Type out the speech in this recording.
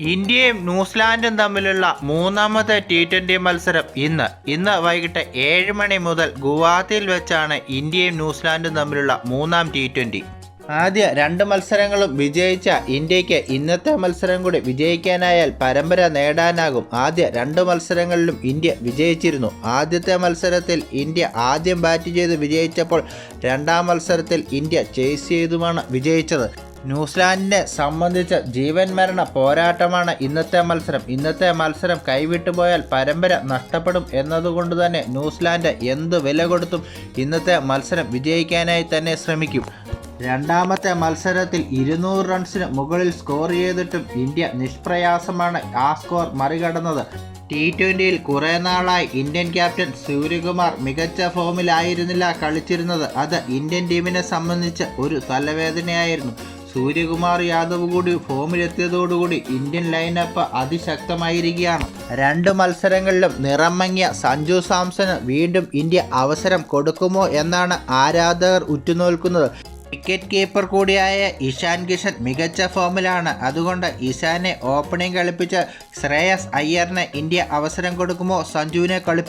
ഇന്ത്യയും ന്യൂസിലാൻഡും തമ്മിലുള്ള മൂന്നാമത്തെ ടി ട്വന്റി മത്സരം ഇന്ന്. ഇന്ന് വൈകിട്ട് ഏഴ് മണി മുതൽ ഗുവാഹത്തിയിൽ വെച്ചാണ് ഇന്ത്യയും ന്യൂസിലാൻഡും തമ്മിലുള്ള മൂന്നാം ടി ട്വന്റി ആദ്യ രണ്ട് മത്സരങ്ങളും വിജയിച്ച ഇന്ത്യയ്ക്ക് ഇന്നത്തെ മത്സരം കൂടി വിജയിക്കാനായാൽ പരമ്പര നേടാനാകും. ആദ്യ രണ്ട് മത്സരങ്ങളിലും ഇന്ത്യ വിജയിച്ചിരുന്നു. ആദ്യത്തെ മത്സരത്തിൽ ഇന്ത്യ ആദ്യം ബാറ്റ് ചെയ്ത് വിജയിച്ചപ്പോൾ രണ്ടാം മത്സരത്തിൽ ഇന്ത്യ ചേസ് ചെയ്തുമാണ് വിജയിച്ചത്. ന്യൂസിലാൻഡിനെ സംബന്ധിച്ച ജീവൻ മരണ പോരാട്ടമാണ് ഇന്നത്തെ മത്സരം. ഇന്നത്തെ മത്സരം കൈവിട്ടുപോയാൽ പരമ്പര നഷ്ടപ്പെടും എന്നതുകൊണ്ട് തന്നെ ന്യൂസിലാൻഡ് എന്ത് വില കൊടുത്തും ഇന്നത്തെ മത്സരം വിജയിക്കാനായി തന്നെ ശ്രമിക്കും. രണ്ടാമത്തെ മത്സരത്തിൽ ഇരുന്നൂറ് റൺസിന് മുകളിൽ സ്കോർ ചെയ്തിട്ടും ഇന്ത്യ നിഷ്പ്രയാസമാണ് ആ സ്കോർ മറികടന്നത്. ടി ട്വന്റിയിൽ കുറേ നാളായി ഇന്ത്യൻ ക്യാപ്റ്റൻ സൂര്യകുമാർ മികച്ച ഫോമിലായിരുന്നില്ല കളിച്ചിരുന്നത്. അത് ഇന്ത്യൻ ടീമിനെ സംബന്ധിച്ച് ഒരു തലവേദനയായിരുന്നു. സൂര്യകുമാർ യാദവ് കൂടി ഫോമിലെത്തിയതോടുകൂടി ഇന്ത്യൻ ലൈനപ്പ് അതിശക്തമായിരിക്കുകയാണ്. രണ്ട് മത്സരങ്ങളിലും നിറമങ്ങിയ സഞ്ജു സാംസന് വീണ്ടും ഇന്ത്യ അവസരം കൊടുക്കുമോ എന്നാണ് ആരാധകർ ഉറ്റുനോൽക്കുന്നത് വിക്കറ്റ് കീപ്പർ കൂടിയായ ഇഷാൻ കിഷൻ മികച്ച ഫോമിലാണ് അതുകൊണ്ട് ഇഷാനെ ഓപ്പണിംഗ് കളിപ്പിച്ച ശ്രേയസ് അയ്യറിന് ഇന്ത്യ അവസരം കൊടുക്കുമോ സഞ്ജുവിനെ കളിപ്പി